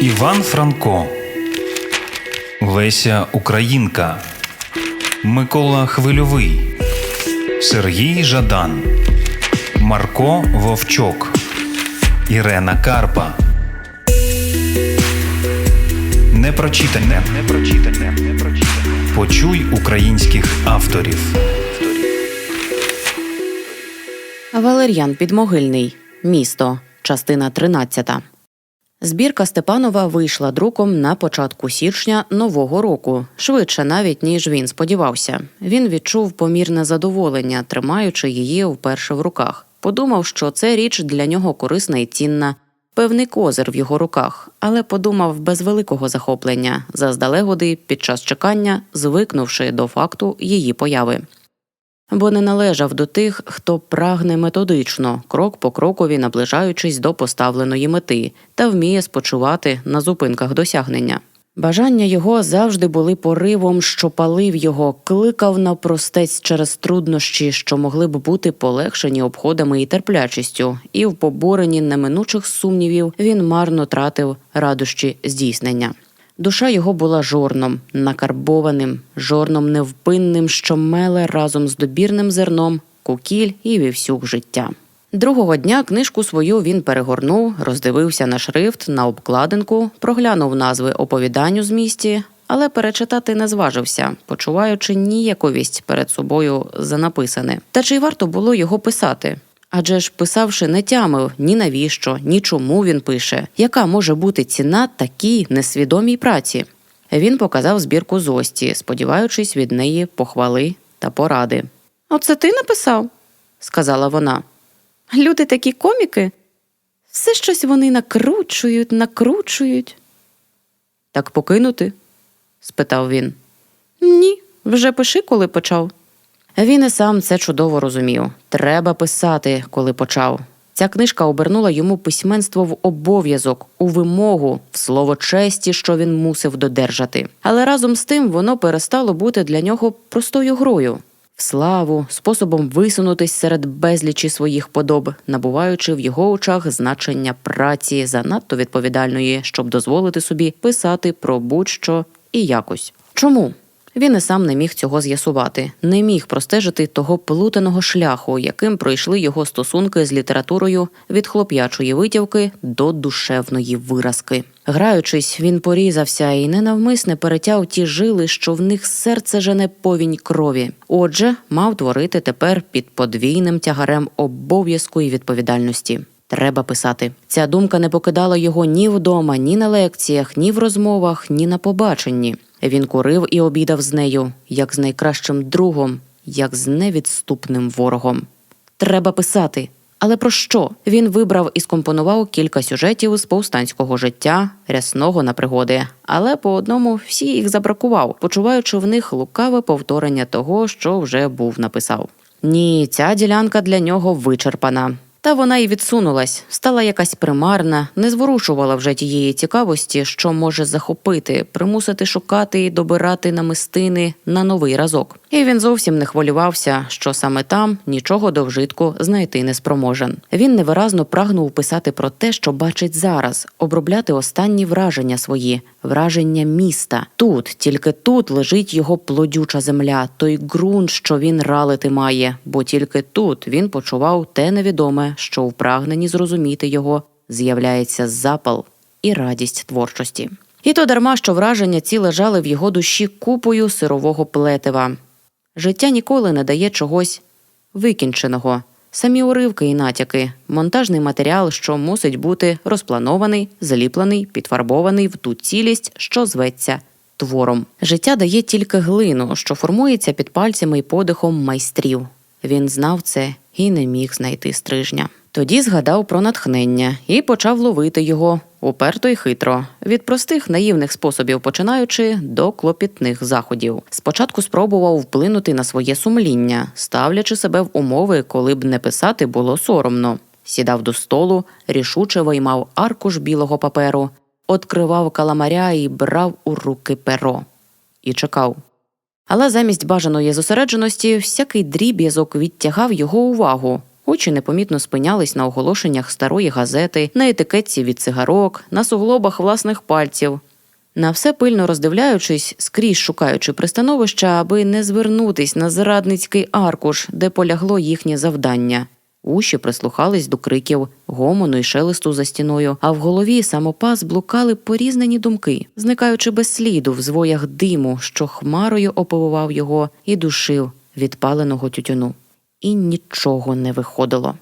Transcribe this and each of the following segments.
Іван Франко, Леся Українка, Микола Хвильовий, Сергій Жадан, Марко Вовчок, Ірена Карпа. Непрочитане. Непрочитане. Непрочитане. Почуй українських авторів. Валер'ян Підмогильний. Місто. Частина 13. Збірка Степанова вийшла друком на початку січня нового року, швидше навіть ніж він сподівався. Він відчув помірне задоволення, тримаючи її вперше в руках. Подумав, що це річ для нього корисна і цінна, певний козир в його руках, але подумав без великого захоплення, заздалегоди під час чекання, звикнувши до факту її появи бо не належав до тих, хто прагне методично, крок по крокові наближаючись до поставленої мети та вміє спочивати на зупинках досягнення. Бажання його завжди були поривом, що палив його, кликав на простець через труднощі, що могли б бути полегшені обходами і терплячістю, і в поборенні неминучих сумнівів він марно тратив радощі здійснення. Душа його була жорном, накарбованим, жорном невпинним, що меле разом з добірним зерном, кукіль і вівсюк життя. Другого дня книжку свою він перегорнув, роздивився на шрифт, на обкладинку, проглянув назви оповідань у змісті, але перечитати не зважився, почуваючи ніяковість перед собою за написане. Та чи й варто було його писати? Адже ж писавши, не тямив ні навіщо, ні чому він пише, яка може бути ціна такій несвідомій праці. Він показав збірку Зості, сподіваючись від неї похвали та поради. Оце ти написав? сказала вона. Люди такі коміки. Все щось вони накручують, накручують. Так покинути? спитав він. Ні, вже пиши, коли почав. Він і сам це чудово розумів. Треба писати, коли почав. Ця книжка обернула йому письменство в обов'язок, у вимогу, в слово честі, що він мусив додержати. Але разом з тим воно перестало бути для нього простою грою. В славу, способом висунутись серед безлічі своїх подоб, набуваючи в його очах значення праці занадто відповідальної, щоб дозволити собі писати про будь-що і якось. Чому? Він і сам не міг цього з'ясувати, не міг простежити того плутаного шляху, яким пройшли його стосунки з літературою від хлоп'ячої витівки до душевної виразки. Граючись, він порізався і ненавмисне перетяв ті жили, що в них серце жене повінь крові. Отже, мав творити тепер під подвійним тягарем обов'язку і відповідальності. Треба писати. Ця думка не покидала його ні вдома, ні на лекціях, ні в розмовах, ні на побаченні. Він курив і обідав з нею, як з найкращим другом, як з невідступним ворогом. Треба писати. Але про що? Він вибрав і скомпонував кілька сюжетів з повстанського життя, рясного на пригоди, але по одному всі їх забракував, почуваючи в них лукаве повторення того, що вже був написав. Ні, ця ділянка для нього вичерпана. Та вона й відсунулась, стала якась примарна, не зворушувала вже тієї цікавості, що може захопити, примусити шукати і добирати намистини на новий разок. І він зовсім не хвилювався, що саме там нічого до вжитку знайти не спроможен. Він невиразно прагнув писати про те, що бачить зараз, обробляти останні враження свої, враження міста. Тут, тільки тут лежить його плодюча земля, той ґрунт, що він ралити має, бо тільки тут він почував те невідоме, що в прагненні зрозуміти його з'являється запал і радість творчості. І то дарма, що враження ці лежали в його душі купою сирового плетива. Життя ніколи не дає чогось викінченого. Самі уривки і натяки, монтажний матеріал, що мусить бути розпланований, заліплений, підфарбований в ту цілість, що зветься твором. Життя дає тільки глину, що формується під пальцями і подихом майстрів. Він знав це і не міг знайти стрижня. Тоді згадав про натхнення і почав ловити його уперто й хитро, від простих наївних способів починаючи до клопітних заходів. Спочатку спробував вплинути на своє сумління, ставлячи себе в умови, коли б не писати було соромно. Сідав до столу, рішуче виймав аркуш білого паперу, откривав каламаря і брав у руки перо. І чекав. Але замість бажаної зосередженості всякий дріб'язок відтягав його увагу, Очі непомітно спинялись на оголошеннях старої газети, на етикетці від цигарок, на суглобах власних пальців. На все пильно роздивляючись, скрізь шукаючи пристановища, аби не звернутись на зрадницький аркуш, де полягло їхнє завдання. Уші прислухались до криків, гомону й шелесту за стіною, а в голові самопас блукали порізнені думки, зникаючи без сліду в звоях диму, що хмарою оповував його і душив від паленого тютюну. І нічого не виходило.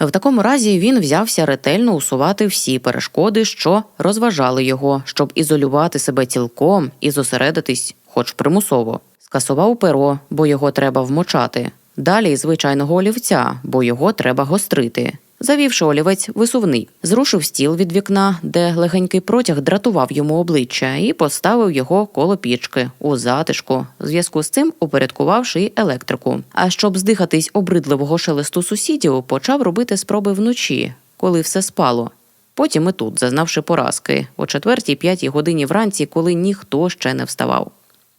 В такому разі він взявся ретельно усувати всі перешкоди, що розважали його, щоб ізолювати себе цілком і зосередитись, хоч примусово. Скасував перо, бо його треба вмочати. Далі звичайного олівця, бо його треба гострити. Завівши олівець висувний, зрушив стіл від вікна, де легенький протяг дратував йому обличчя, і поставив його коло пічки у затишку, в зв'язку з цим упорядкувавши й електрику. А щоб здихатись обридливого шелесту сусідів, почав робити спроби вночі, коли все спало. Потім і тут, зазнавши поразки, о четвертій п'ятій годині вранці, коли ніхто ще не вставав.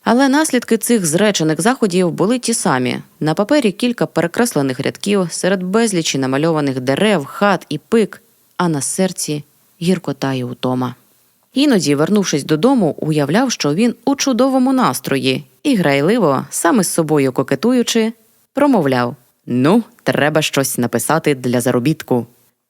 Але наслідки цих зречених заходів були ті самі: на папері кілька перекреслених рядків, серед безлічі намальованих дерев, хат і пик, а на серці гіркота і утома. Іноді, вернувшись додому, уявляв, що він у чудовому настрої і грайливо, саме з собою кокетуючи, промовляв: Ну, треба щось написати для заробітку.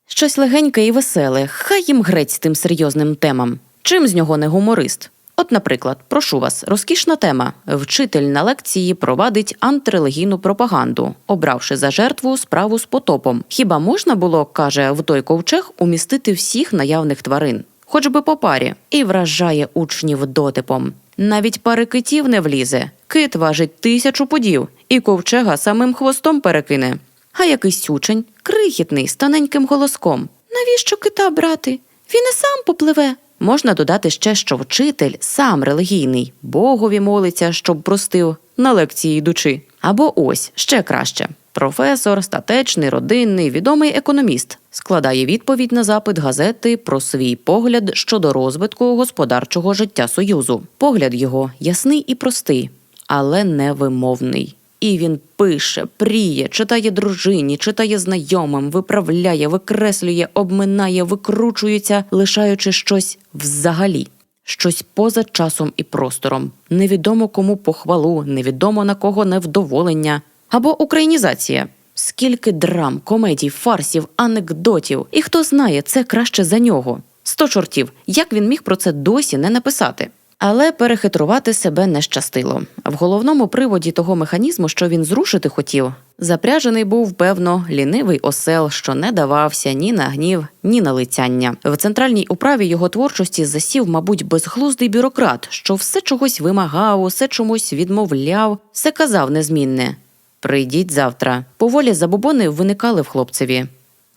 Щось легеньке і веселе, хай їм грець тим серйозним темам. Чим з нього не гуморист? От, наприклад, прошу вас, розкішна тема. Вчитель на лекції провадить антирелігійну пропаганду, обравши за жертву справу з потопом. Хіба можна було, каже, в той ковчег умістити всіх наявних тварин, хоч би по парі, і вражає учнів дотипом. Навіть пари китів не влізе. Кит важить тисячу подів, і ковчега самим хвостом перекине. А якийсь учень, крихітний, з тоненьким голоском. Навіщо кита брати? Він і сам попливе. Можна додати ще, що вчитель сам релігійний, Богові молиться, щоб простив, на лекції йдучи. Або ось ще краще. Професор, статечний, родинний, відомий економіст складає відповідь на запит газети про свій погляд щодо розвитку господарчого життя Союзу. Погляд його ясний і простий, але невимовний. І він пише, пріє, читає дружині, читає знайомим, виправляє, викреслює, обминає, викручується, лишаючи щось взагалі, щось поза часом і простором. Невідомо кому похвалу, невідомо на кого невдоволення. Або українізація. Скільки драм, комедій, фарсів, анекдотів. І хто знає, це краще за нього. Сто чортів, як він міг про це досі не написати? Але перехитрувати себе не щастило. В головному приводі того механізму, що він зрушити хотів, запряжений був, певно, лінивий осел, що не давався ні на гнів, ні на лицяння. В центральній управі його творчості засів, мабуть, безглуздий бюрократ, що все чогось вимагав, усе чомусь відмовляв, все казав незмінне. Прийдіть завтра. Поволі забобони виникали в хлопцеві.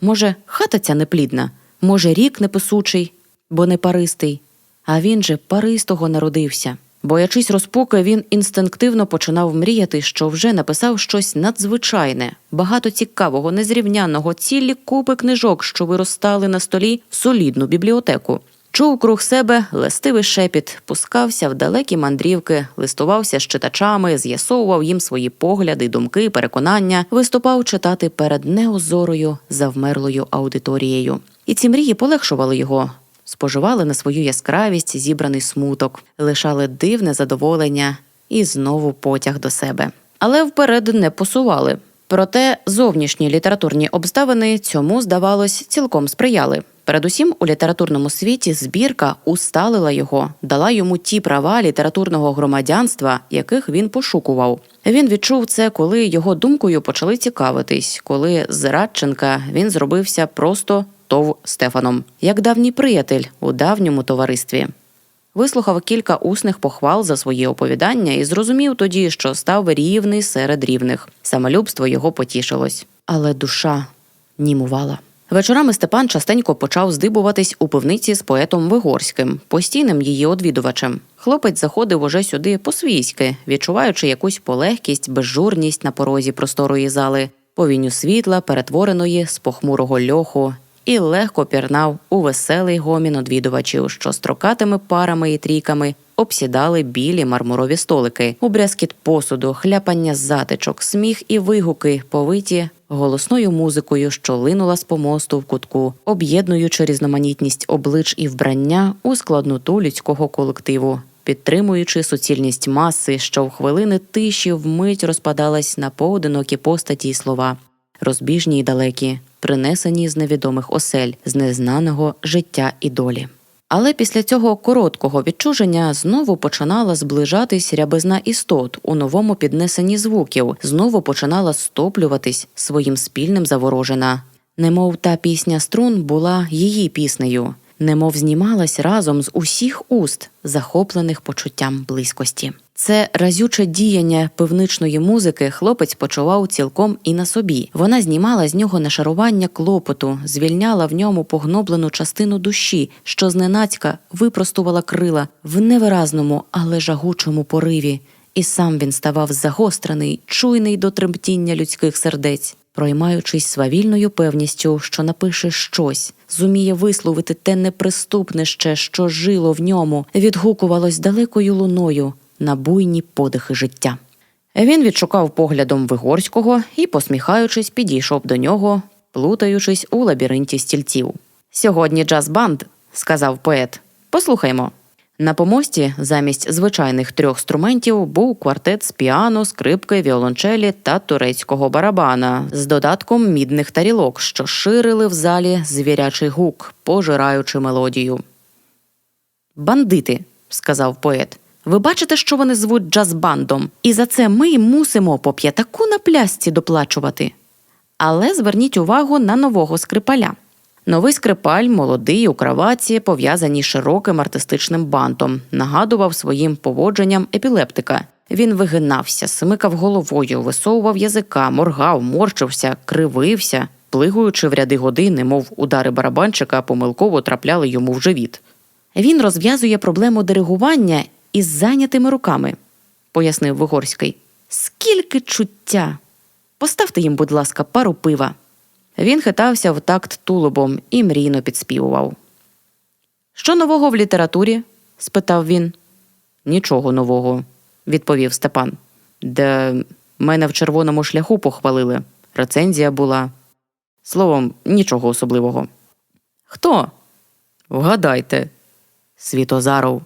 Може, хата ця неплідна, може, рік неписучий, бо не паристий. А він же паристого народився. Боячись розпуки, він інстинктивно починав мріяти, що вже написав щось надзвичайне, багато цікавого, незрівняного, цілі купи книжок, що виростали на столі в солідну бібліотеку. Чув круг себе лестивий шепіт, пускався в далекі мандрівки, листувався з читачами, з'ясовував їм свої погляди, думки, переконання, виступав читати перед неозорою, завмерлою аудиторією. І ці мрії полегшували його, споживали на свою яскравість зібраний смуток, лишали дивне задоволення і знову потяг до себе. Але вперед не посували. Проте зовнішні літературні обставини цьому, здавалось, цілком сприяли. Передусім, у літературному світі збірка усталила його, дала йому ті права літературного громадянства, яких він пошукував. Він відчув це, коли його думкою почали цікавитись, коли з Радченка він зробився просто ТОВ Стефаном, як давній приятель у давньому товаристві. Вислухав кілька усних похвал за свої оповідання і зрозумів тоді, що став рівний серед рівних. Самолюбство його потішилось, але душа німувала. Вечорами Степан частенько почав здибуватись у пивниці з поетом Вигорським, постійним її одвідувачем. Хлопець заходив уже сюди по-свійськи, відчуваючи якусь полегкість, безжурність на порозі просторої зали, повінню світла, перетвореної з похмурого льоху, і легко пірнав у веселий гомін одвідувачів, що строкатими парами і трійками обсідали білі мармурові столики, у брязкіт посуду, хляпання затичок, сміх і вигуки, повиті голосною музикою, що линула з помосту в кутку, об'єднуючи різноманітність облич і вбрання у складноту людського колективу, підтримуючи суцільність маси, що в хвилини тиші вмить розпадалась на поодинокі постаті й слова, розбіжні й далекі, принесені з невідомих осель, з незнаного життя і долі. Але після цього короткого відчуження знову починала зближатись рябизна істот у новому піднесенні звуків, знову починала стоплюватись своїм спільним заворожена. Немов та пісня струн була її піснею, немов знімалась разом з усіх уст, захоплених почуттям близькості. Це разюче діяння пивничної музики хлопець почував цілком і на собі. Вона знімала з нього нашарування клопоту, звільняла в ньому погноблену частину душі, що зненацька випростувала крила в невиразному, але жагучому пориві. І сам він ставав загострений, чуйний до тремтіння людських сердець, проймаючись свавільною певністю, що напише щось, зуміє висловити те неприступне ще, що жило в ньому, відгукувалось далекою луною на буйні подихи життя. Він відшукав поглядом Вигорського і, посміхаючись, підійшов до нього, плутаючись у лабіринті стільців. Сьогодні джаз-банд, сказав поет. Послухаймо. На помості замість звичайних трьох струментів був квартет з піано, скрипки, віолончелі та турецького барабана з додатком мідних тарілок, що ширили в залі звірячий гук, пожираючи мелодію. Бандити, сказав поет. Ви бачите, що вони звуть джаз-бандом, і за це ми мусимо по п'ятаку на плясці доплачувати. Але зверніть увагу на нового скрипаля. Новий скрипаль, молодий у краваці, пов'язані широким артистичним бантом, нагадував своїм поводженням епілептика. Він вигинався, смикав головою, висовував язика, моргав, морчився, кривився, плигуючи в ряди години, мов удари барабанчика помилково трапляли йому в живіт. Він розв'язує проблему диригування із зайнятими руками, пояснив Вигорський. Скільки чуття! Поставте їм, будь ласка, пару пива. Він хитався в такт тулубом і мрійно підспівував. Що нового в літературі? спитав він. Нічого нового, відповів Степан. Де мене в червоному шляху похвалили. Рецензія була. Словом, нічого особливого. Хто? Вгадайте. Світозаров.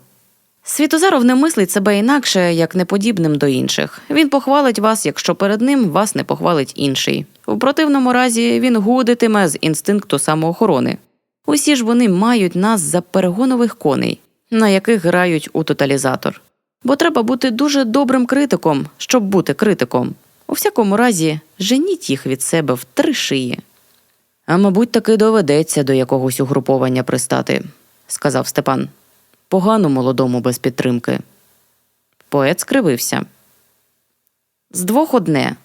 Світозаров не мислить себе інакше, як неподібним до інших. Він похвалить вас, якщо перед ним вас не похвалить інший. У противному разі він гудитиме з інстинкту самоохорони. Усі ж вони мають нас за перегонових коней, на яких грають у тоталізатор. Бо треба бути дуже добрим критиком, щоб бути критиком. У всякому разі, женіть їх від себе в три шиї. А мабуть, таки доведеться до якогось угруповання пристати, сказав Степан. Погано молодому без підтримки. Поет скривився. З двох одне.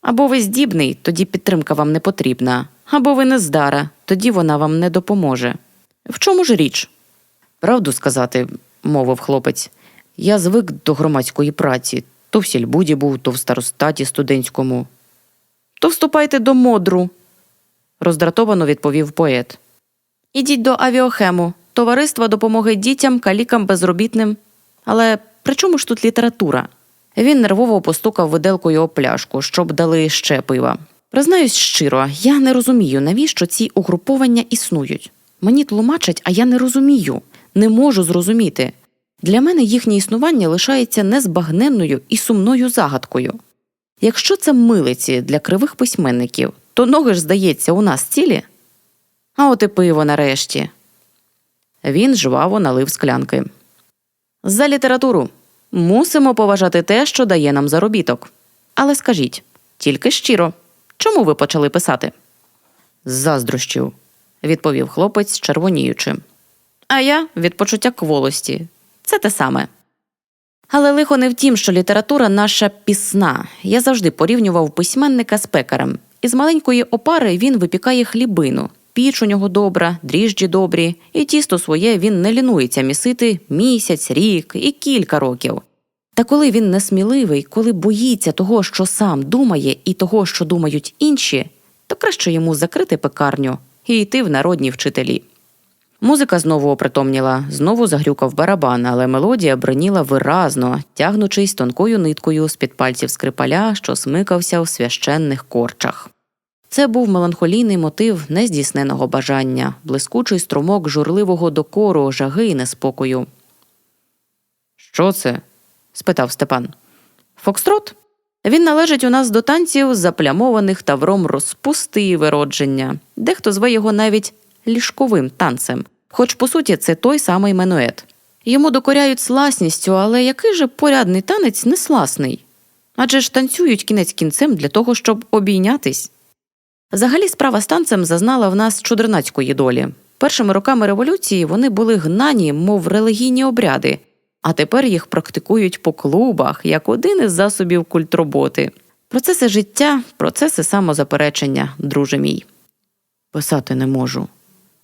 Або ви здібний, тоді підтримка вам не потрібна, або ви не здара, тоді вона вам не допоможе. В чому ж річ? Правду сказати, мовив хлопець. Я звик до громадської праці. То в сільбуді був, то в старостаті студентському. То вступайте до модру, роздратовано відповів поет. Ідіть до авіохему, товариства допомоги дітям, калікам, безробітним. Але при чому ж тут література? Він нервово постукав виделкою об пляшку, щоб дали ще пива. Признаюсь щиро, я не розумію, навіщо ці угруповання існують. Мені тлумачать, а я не розумію, не можу зрозуміти. Для мене їхнє існування лишається незбагненною і сумною загадкою. Якщо це милиці для кривих письменників, то ноги ж, здається, у нас цілі. А от і пиво нарешті. Він жваво налив склянки. За літературу. Мусимо поважати те, що дає нам заробіток. Але скажіть, тільки щиро, чому ви почали писати? З заздрощів, відповів хлопець, червоніючи. А я від почуття кволості. Це те саме. Але лихо не в тім, що література наша пісна. Я завжди порівнював письменника з пекарем. Із маленької опари він випікає хлібину. Піч у нього добра, дріжджі добрі, і тісто своє він не лінується місити місяць, рік і кілька років. Та коли він несміливий, коли боїться того, що сам думає, і того, що думають інші, то краще йому закрити пекарню і йти в народні вчителі. Музика знову опритомніла, знову загрюкав барабан, але мелодія бриніла виразно, тягнучись тонкою ниткою з під пальців скрипаля, що смикався в священних корчах. Це був меланхолійний мотив нездійсненого бажання, блискучий струмок журливого докору, жаги і неспокою. Що це? спитав Степан. Фокстрот? Він належить у нас до танців, заплямованих тавром розпусти і виродження. Дехто зве його навіть ліжковим танцем, хоч по суті це той самий менует. Йому докоряють сласністю, але який же порядний танець не сласний? Адже ж танцюють кінець кінцем для того, щоб обійнятись. Взагалі справа з танцем зазнала в нас чудернацької долі. Першими роками революції вони були гнані, мов релігійні обряди, а тепер їх практикують по клубах як один із засобів культроботи. Процеси життя, процеси самозаперечення, друже мій. Писати не можу,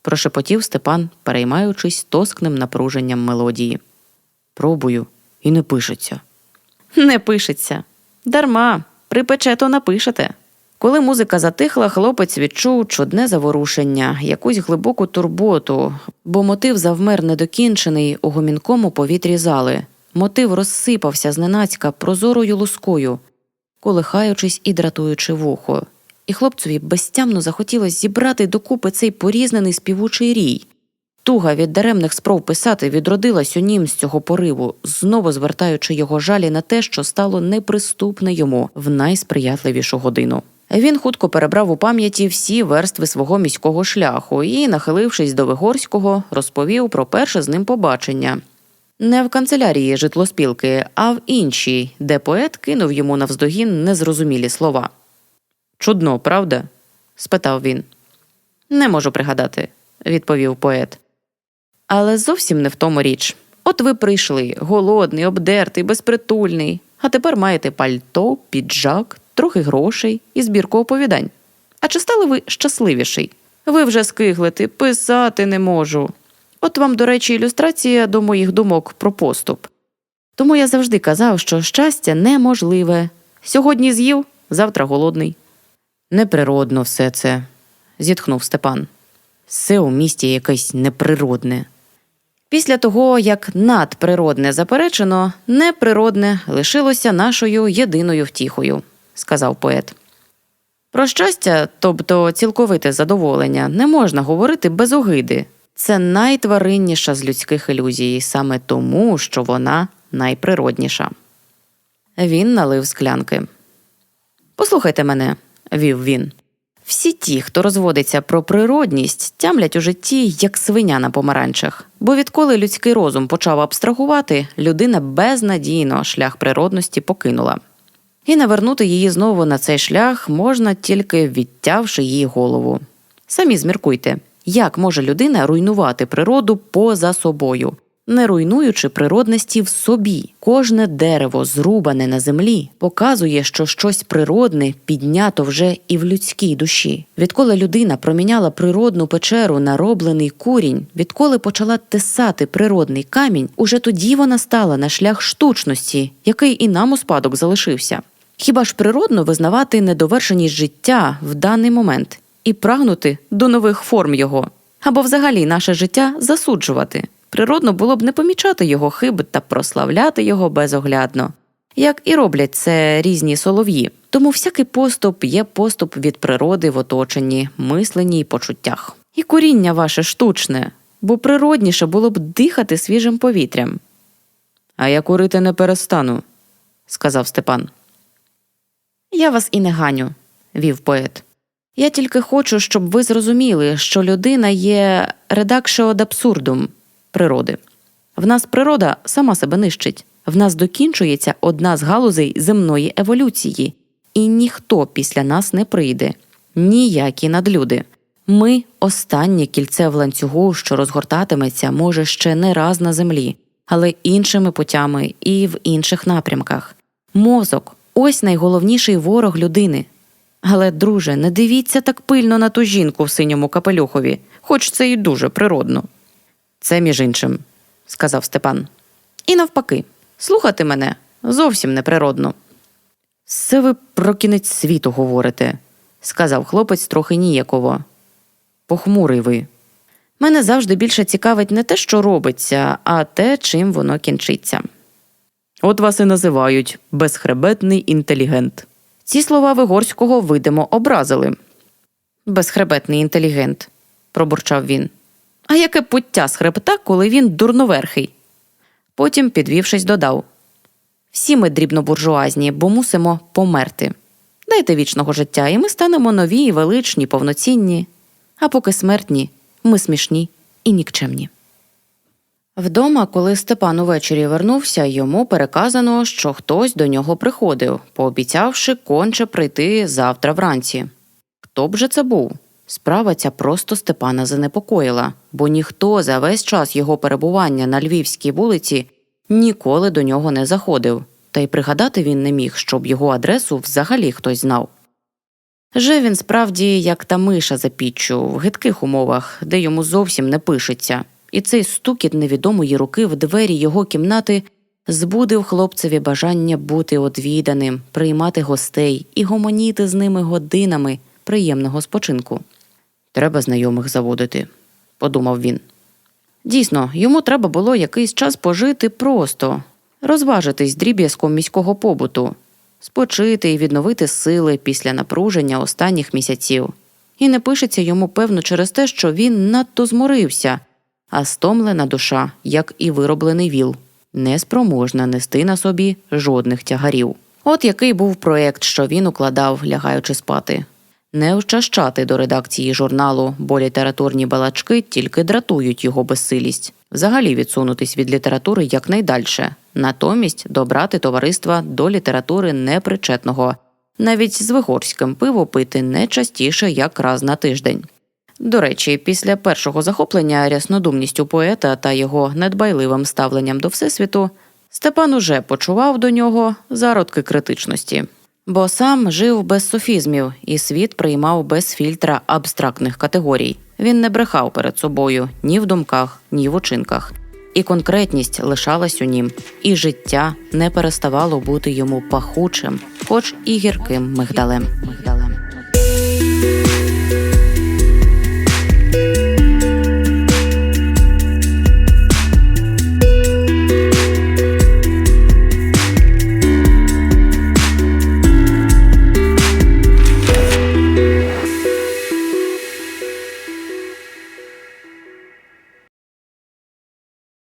прошепотів Степан, переймаючись тоскним напруженням мелодії. Пробую, і не пишеться. Не пишеться. Дарма, припече, то напишете. Коли музика затихла, хлопець відчув чудне заворушення, якусь глибоку турботу, бо мотив завмер недокінчений у гомінкому повітрі зали. Мотив розсипався зненацька прозорою лускою, колихаючись і дратуючи вухо. І хлопцеві безтямно захотілося зібрати докупи цей порізнений співучий рій. Туга від даремних спроб писати відродилась у нім з цього пориву, знову звертаючи його жалі на те, що стало неприступне йому в найсприятливішу годину. Він хутко перебрав у пам'яті всі верстви свого міського шляху і, нахилившись до Вигорського, розповів про перше з ним побачення. Не в канцелярії житлоспілки, а в іншій, де поет кинув йому навздогін незрозумілі слова. Чудно, правда? спитав він. Не можу пригадати, відповів поет. Але зовсім не в тому річ. От ви прийшли, голодний, обдертий, безпритульний, а тепер маєте пальто, піджак, трохи грошей і збірку оповідань. А чи стали ви щасливіший? Ви вже скиглите, писати не можу. От вам, до речі, ілюстрація до моїх думок про поступ. Тому я завжди казав, що щастя неможливе. Сьогодні з'їв, завтра голодний. Неприродно все це, зітхнув Степан. Все у місті якесь неприродне. Після того, як надприродне заперечено, неприродне лишилося нашою єдиною втіхою, сказав поет. Про щастя, тобто цілковите задоволення, не можна говорити без огиди. Це найтваринніша з людських ілюзій, саме тому, що вона найприродніша. Він налив склянки. Послухайте мене, вів він. Всі ті, хто розводиться про природність, тямлять у житті, як свиня на помаранчах. Бо відколи людський розум почав абстрагувати, людина безнадійно шлях природності покинула. І навернути її знову на цей шлях можна тільки відтявши її голову. Самі зміркуйте, як може людина руйнувати природу поза собою, не руйнуючи природності в собі. Кожне дерево, зрубане на землі, показує, що щось природне піднято вже і в людській душі. Відколи людина проміняла природну печеру на роблений курінь, відколи почала тесати природний камінь, уже тоді вона стала на шлях штучності, який і нам у спадок залишився. Хіба ж природно визнавати недовершеність життя в даний момент і прагнути до нових форм його, або взагалі наше життя засуджувати? Природно було б не помічати його хиби та прославляти його безоглядно, як і роблять це різні солов'ї. Тому всякий поступ є поступ від природи в оточенні, мисленні й почуттях. І коріння ваше штучне, бо природніше було б дихати свіжим повітрям. А я курити не перестану, сказав Степан. Я вас і не ганю, вів поет. Я тільки хочу, щоб ви зрозуміли, що людина є редакшео ad абсурдум природи. В нас природа сама себе нищить, в нас докінчується одна з галузей земної еволюції, і ніхто після нас не прийде, ніякі надлюди. Ми останнє кільце в ланцюгу, що розгортатиметься, може, ще не раз на землі, але іншими путями і в інших напрямках. Мозок ось найголовніший ворог людини. Але, друже, не дивіться так пильно на ту жінку в синьому капелюхові, хоч це і дуже природно. Це між іншим, сказав Степан. І навпаки, слухати мене зовсім неприродно. Це ви про кінець світу говорите, сказав хлопець трохи ніяково. Похмурий ви. Мене завжди більше цікавить не те, що робиться, а те, чим воно кінчиться. От вас і називають безхребетний інтелігент. Ці слова Вигорського видимо образили. Безхребетний інтелігент, пробурчав він. А яке пуття з хребта, коли він дурноверхий? Потім, підвівшись, додав всі ми дрібнобуржуазні, бо мусимо померти. Дайте вічного життя, і ми станемо нові величні, повноцінні. А поки смертні, ми смішні і нікчемні. Вдома, коли Степан увечері вернувся, йому переказано, що хтось до нього приходив, пообіцявши конче прийти завтра вранці. Хто б же це був? Справа ця просто Степана занепокоїла, бо ніхто за весь час його перебування на львівській вулиці ніколи до нього не заходив, та й пригадати він не міг, щоб його адресу взагалі хтось знав. Жив він справді як та миша за піччю, в гидких умовах, де йому зовсім не пишеться, і цей стукіт невідомої руки в двері його кімнати збудив хлопцеві бажання бути одвіданим, приймати гостей і гомоніти з ними годинами приємного спочинку. Треба знайомих заводити, подумав він. Дійсно, йому треба було якийсь час пожити просто, розважитись дріб'язком міського побуту, спочити і відновити сили після напруження останніх місяців. І не пишеться йому, певно, через те, що він надто зморився, а стомлена душа, як і вироблений віл, неспроможна нести на собі жодних тягарів. От який був проєкт, що він укладав, лягаючи спати. Не вчащати до редакції журналу, бо літературні балачки тільки дратують його безсилість, взагалі відсунутись від літератури якнайдальше, натомість добрати товариства до літератури непричетного, навіть з вигорським пиво пити не частіше, як раз на тиждень. До речі, після першого захоплення ряснодумністю поета та його недбайливим ставленням до всесвіту, Степан уже почував до нього зародки критичності. Бо сам жив без софізмів, і світ приймав без фільтра абстрактних категорій. Він не брехав перед собою ні в думках, ні в учинках. І конкретність лишалась у нім, і життя не переставало бути йому пахучим, хоч і гірким мигдалем.